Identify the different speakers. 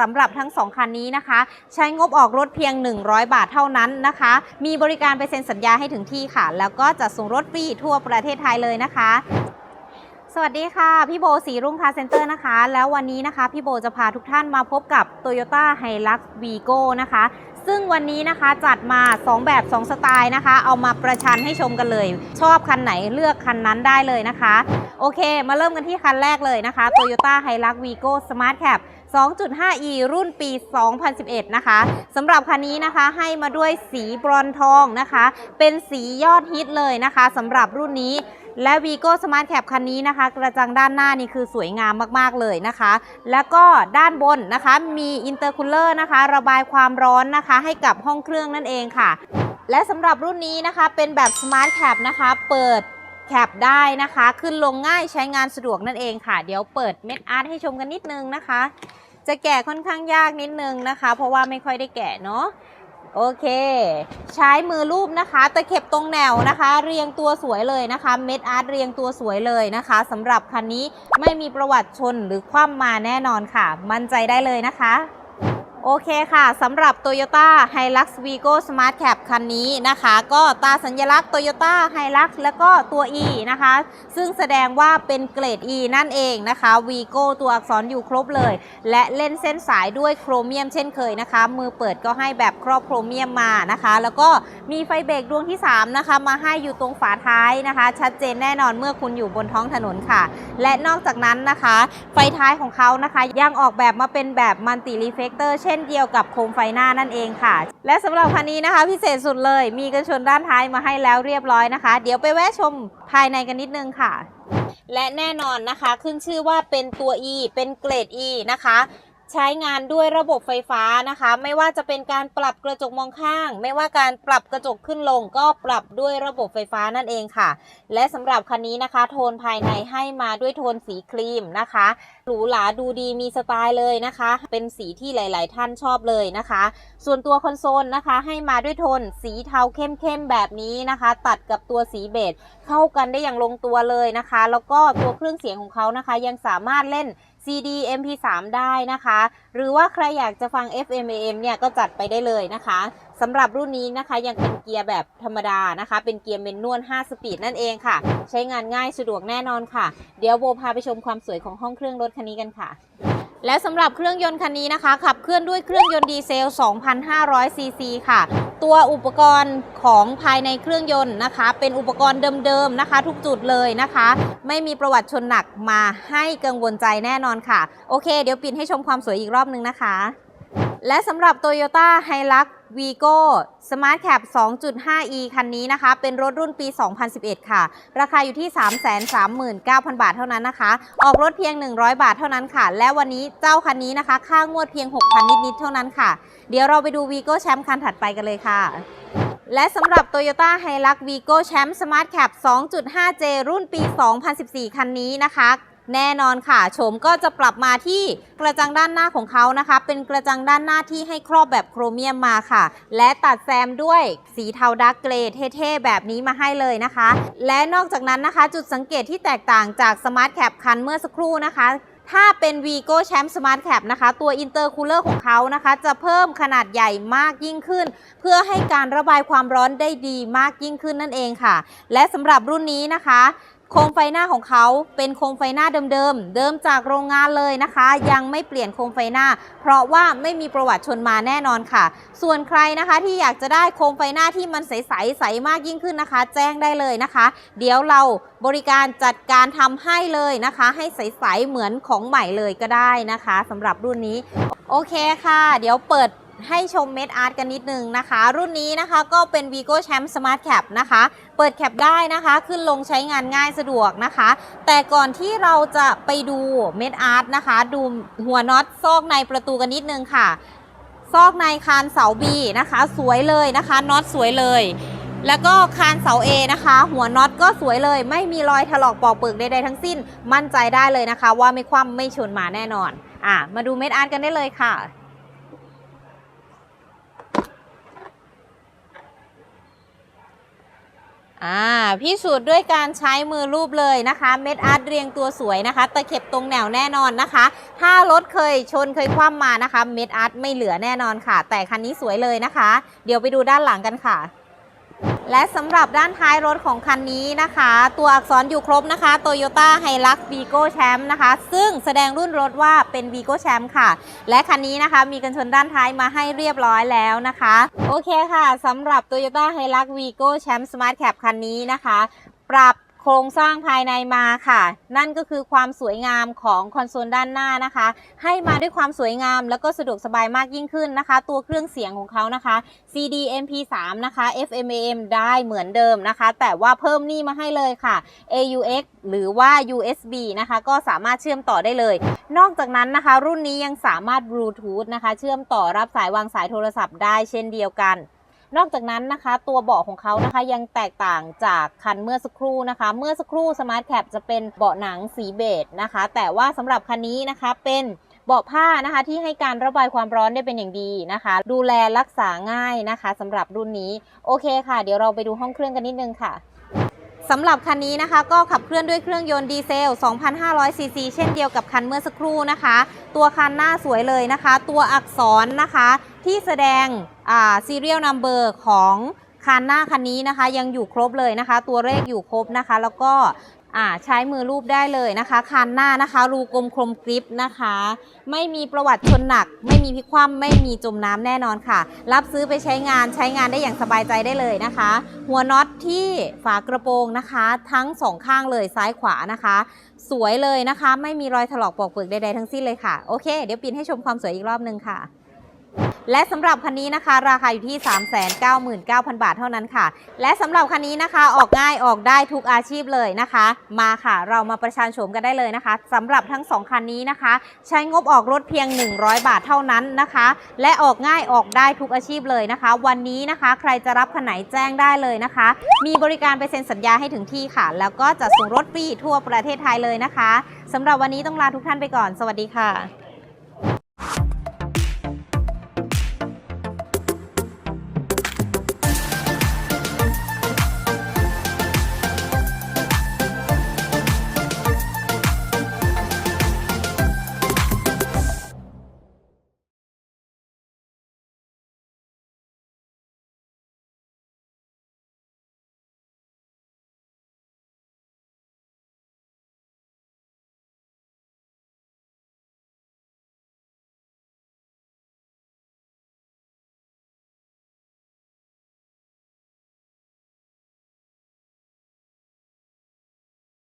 Speaker 1: สำหรับทั้ง 2 คันนี้นะคะ ใช้งบออกรถเพียง 100 บาทเท่านั้นนะคะ มีบริการไปเซ็นสัญญาให้ถึงที่ค่ะ แล้วก็จะส่งรถฟรีทั่วประเทศไทยเลยนะคะ สวัสดีค่ะ พี่โบสีรุ่งคาร์เซ็นเตอร์นะคะ แล้ววันนี้นะคะ พี่โบจะพาทุกท่านมาพบกับ Toyota Hilux Vigo นะคะ ซึ่งวันนี้นะคะจัดมา 2 แบบ 2 สไตล์นะคะ เอามาประชันให้ชมกันเลย ชอบคันไหนเลือกคันนั้นได้เลยนะคะ โอเค มาเริ่มกันที่คันแรกเลยนะคะ Toyota Hilux Vigo Smart Cab 2.5e รุ่นปี 2011 นะคะสำหรับคันนี้นะคะให้มาด้วยสีบรอนทองนะคะ เป็นสียอดฮิตเลยนะคะสำหรับรุ่นนี้และ Vigo Smart Cab คันนี้นะคะ กระจังด้านหน้านี่คือสวยงามมากๆเลยนะคะ แล้วก็ด้านบนนะคะมีอินเตอร์คูลเลอร์นะคะ ระบายความร้อนนะคะ ให้กับห้องเครื่องนั่นเองค่ะ และสำหรับรุ่นนี้นะคะเป็นแบบ Smart Cab นะคะ เปิด แคปได้นะคะ ขึ้นลงง่ายใช้งานสะดวกนั่นเองค่ะ เดี๋ยวเปิดเม็ดอาร์ตให้ชมกันนิดนึงนะคะ จะแกะค่อนข้างยากนิดนึงนะคะ เพราะว่าไม่ค่อยได้แกะเนาะโอเค ใช้มือรูปนะคะตะเข็บตรงแนวนะคะ เรียงตัวสวยเลยนะคะ เม็ดอาร์ตเรียงตัวสวยเลยนะคะสำหรับคันนี้ไม่มีประวัติชนหรือคว่ำมาแน่นอนค่ะ มั่นใจได้เลยนะคะ โอเคค่ะสำหรับ Toyota Hilux Vigo Smart Cab คันนี้นะคะ ก็ตาสัญลักษณ์ Toyota Hilux แล้วก็ตัว E นะคะ ซึ่งแสดงว่าเป็นเกรด E นั่นเองนะคะ Vigo ตัวอักษรอยู่ครบเลย และเล่นเส้นสายด้วยโครเมียมเช่นเคยนะคะ มือเปิดก็ให้แบบครอบโครเมียมมานะคะ แล้วก็มีไฟเบรกดวงที่ 3 นะคะ มาให้อยู่ตรงฝาท้ายนะคะ ชัดเจนแน่นอนเมื่อคุณอยู่บนท้องถนนค่ะ และนอกจากนั้นนะคะ ไฟท้ายของเขานะคะ ยังออกแบบมาเป็นแบบมัลติรีเฟกเตอร์เช่นเดียวกับโคมไฟหน้านั่นเองค่ะ และสำหรับคันนี้นะคะ พิเศษสุดเลยมีกันชนด้านท้ายมาให้แล้วเรียบร้อยนะคะ เดี๋ยวไปแวะชมภายในกันนิดนึงค่ะ และแน่นอนนะคะขึ้นชื่อว่าเป็นตัว E เป็นเกรด E นะคะ ใช้งานด้วยระบบไฟฟ้านะคะ ไม่ว่าจะเป็นการปรับกระจกมองข้าง ไม่ว่าการปรับกระจกขึ้นลง ก็ปรับด้วยระบบไฟฟ้านั่นเองค่ะ และสำหรับคันนี้นะคะ โทนภายในให้มาด้วยโทนสีครีมนะคะหรูหราดูดีมีสไตล์เลยนะคะ เป็นสีที่หลาย ๆ ท่านชอบเลยนะคะ ส่วนตัวคอนโซลนะคะ ให้มาด้วยโทนสีเทาเข้มๆแบบนี้นะคะ ตัดกับตัวสีเบจเข้ากันได้อย่างลงตัวเลยนะคะ แล้วก็ตัวเครื่องเสียงของเขานะคะ ยังสามารถเล่น CD MP3 ได้นะคะ หรือว่าใครอยากจะฟัง FM AM เนี่ยก็จัดไปได้เลยนะคะ สำหรับรุ่นนี้นะคะยังเป็นเกียร์แบบธรรมดานะคะ เป็นเกียร์เมนนวล 5 สปีดนั่นเองค่ะ ใช้งานง่ายสะดวกแน่นอนค่ะ เดี๋ยวโบพาไปชมความสวยของห้องเครื่องรถคันนี้กันค่ะ และสำหรับเครื่องยนต์คันนี้นะคะ ขับเคลื่อนด้วยเครื่องยนต์ดีเซล 2,500 ซีซีค่ะตัวอุปกรณ์ของภายในเครื่องยนต์นะคะ เป็นอุปกรณ์เดิมๆนะคะ ทุกจุดเลยนะคะ ไม่มีประวัติชนหนักมาให้กังวลใจแน่นอนค่ะ โอเค เดี๋ยวปิดให้ชมความสวยอีกรอบนึงนะคะ และสำหรับ Toyota Hilux Vigo Smart Cab 2.5e คันนี้นะคะ เป็นรถรุ่นปี 2011 ค่ะ ราคาอยู่ที่ 339,000 บาทเท่านั้นนะคะ ออกรถเพียง 100 บาทเท่านั้นค่ะ และวันนี้เจ้าคันนี้นะคะ ค่างวดเพียง 6,000 นิด ๆ เท่านั้นค่ะ เดี๋ยวเราไปดู Vigo Champ คันถัดไปกันเลยค่ะและสำหรับ Toyota Hilux Vigo Champ Smart Cab 2.5J รุ่นปี 2014 คันนี้นะคะ แน่นอนค่ะโฉมก็จะปรับมาที่กระจังด้านหน้าของเขานะคะ เป็นกระจังด้านหน้าที่ให้ครอบแบบโครเมียมมาค่ะ และตัดแซมด้วยสีเทาดาร์กเกรย์เท่ๆแบบนี้มาให้เลยนะคะ และนอกจากนั้นนะคะ จุดสังเกตที่แตกต่างจาก Smart Cab คันเมื่อสักครู่นะคะถ้าเป็น Vigo Champ Smart Cab นะคะ ตัว Intercooler ของเขานะคะ จะเพิ่มขนาดใหญ่มากยิ่งขึ้น เพื่อให้การระบายความร้อนได้ดีมากยิ่งขึ้นนั่นเองค่ะ และสำหรับรุ่นนี้นะคะ โคมไฟหน้าของเขาเป็นโคมไฟหน้าเดิมๆ เดิมจากโรงงานเลยนะคะ ยังไม่เปลี่ยนโคมไฟหน้า เพราะว่าไม่มีประวัติชนมาแน่นอนค่ะ ส่วนใครนะคะที่อยากจะได้โคมไฟหน้าที่มันใสๆใสมากยิ่งขึ้นนะคะ แจ้งได้เลยนะคะ เดี๋ยวเราบริการจัดการทำให้เลยนะคะ ให้ใสๆเหมือนของใหม่เลยก็ได้นะคะสำหรับรุ่นนี้โอเคค่ะ เดี๋ยวเปิด ให้ชมเม็ดอาร์ตกันนิดนึงนะคะ รุ่นนี้นะคะก็เป็น Vigo Champ Smart Cap นะคะ เปิดแคปได้นะคะขึ้นลงใช้งานง่ายสะดวกนะคะ แต่ก่อนที่เราจะไปดูเม็ดอาร์ตนะคะ ดูหัวน็อตซอกในประตูกันนิดนึงค่ะ ซอกในคานเสา B นะคะ สวยเลยนะคะน็อตสวยเลยแล้วก็คานเสา A นะคะ หัวน็อตก็สวยเลย ไม่มีรอยถลอกปอกเปลือกใดๆทั้งสิ้น มั่นใจได้เลยนะคะ ว่าไม่คว่ำไม่ชนมาแน่นอน อะ มาดูเม็ดอาร์ตกันได้เลยค่ะ อ่าพิสูจน์ด้วยการใช้มือรูปเลยนะคะ เม็ดอาร์ตเรียงตัวสวยนะคะ ตะเข็บตรงแนวแน่นอนนะคะ ถ้ารถเคยชนเคยคว่ำมานะคะ เม็ดอาร์ตไม่เหลือแน่นอนค่ะ แต่คันนี้สวยเลยนะคะ เดี๋ยวไปดูด้านหลังกันค่ะ และสำหรับด้านท้ายรถของคันนี้นะคะ ตัวอักษรอยู่ครบนะคะ Toyota Hilux Vigo Champ นะคะ ซึ่งแสดงรุ่นรถว่าเป็น Vigo Champ ค่ะ และคันนี้นะคะมีกันชนด้านท้ายมาให้เรียบร้อยแล้วนะคะ โอเคค่ะสำหรับ Toyota Hilux Vigo Champ Smart Cap คันนี้นะคะ ปรับ โครงสร้างภายในมาค่ะ นั่นก็คือความสวยงามของคอนโซลด้านหน้านะคะ ให้มาด้วยความสวยงามแล้วก็สะดวกสบายมากยิ่งขึ้นนะคะ ตัวเครื่องเสียงของเขานะคะ CD MP3 นะคะ FM AM ได้เหมือนเดิมนะคะ แต่ว่าเพิ่มนี่มาให้เลยค่ะ AUX หรือว่า USB นะคะ ก็สามารถเชื่อมต่อได้เลย นอกจากนั้นนะคะ รุ่นนี้ยังสามารถบลูทูธนะคะ เชื่อมต่อรับสายวางสายโทรศัพท์ได้เช่นเดียวกัน นอกจากนั้นนะคะ ตัวเบาะของเขานะคะยังแตกต่างจากคันเมื่อสักครู่นะคะ เมื่อสักครู่ Smart Cap จะเป็นเบาะหนังสีเบจนะคะ แต่ว่าสำหรับคันนี้นะคะเป็นเบาะผ้านะคะที่ให้การระบายความร้อนได้เป็นอย่างดีนะคะ ดูแลรักษาง่ายนะคะสำหรับรุ่นนี้โอเคค่ะ เดี๋ยวเราไปดูห้องเครื่องกันนิดนึงค่ะ สำหรับคันนี้นะคะก็ขับเคลื่อนด้วยเครื่องยนต์ดีเซล 2,500 ซีซี เช่นเดียวกับคันเมื่อสักครู่นะคะ ตัวคันหน้าสวยเลยนะคะ ตัวอักษรนะคะที่แสดงอ่า serial number ของคันหน้าคันนี้นะคะยังอยู่ครบเลยนะคะ ตัวเลขอยู่ครบนะคะ แล้วก็ อ่าใช้มือรูปได้เลยนะคะคันหน้านะคะ รูกลมคมกริปนะคะ ไม่มีประวัติชนหนัก ไม่มีพิคว่ำไม่มีจมน้ำแน่นอนค่ะ รับซื้อไปใช้งานใช้งานได้อย่างสบายใจได้เลยนะคะ หัวน็อตที่ฝากระโปรงนะคะ ทั้งสองข้างเลยซ้ายขวานะคะ สวยเลยนะคะ ไม่มีรอยถลอกปอกเปลือกใดๆทั้งสิ้นเลยค่ะ โอเค เดี๋ยวปีนให้ชมความสวยอีกรอบนึงค่ะ และสำหรับคันนี้นะคะ ราคาอยู่ที่ 399,000 บาทเท่านั้นค่ะ และสำหรับคันนี้นะคะออกง่ายออกได้ทุกอาชีพเลยนะคะ มาค่ะ เรามาประชันโฉมกันได้เลยนะคะสำหรับทั้ง 2 คันนี้นะคะ ใช้งบออกรถเพียง 100 บาทเท่านั้นนะคะ และออกง่ายออกได้ทุกอาชีพเลยนะคะ วันนี้นะคะใครจะรับคันไหนแจ้งได้เลยนะคะ มีบริการไปเซ็นสัญญาให้ถึงที่ค่ะ แล้วก็จะส่งรถฟรีทั่วประเทศไทยเลยนะคะสำหรับวันนี้ต้องลาทุกท่านไปก่อน สวัสดีค่ะ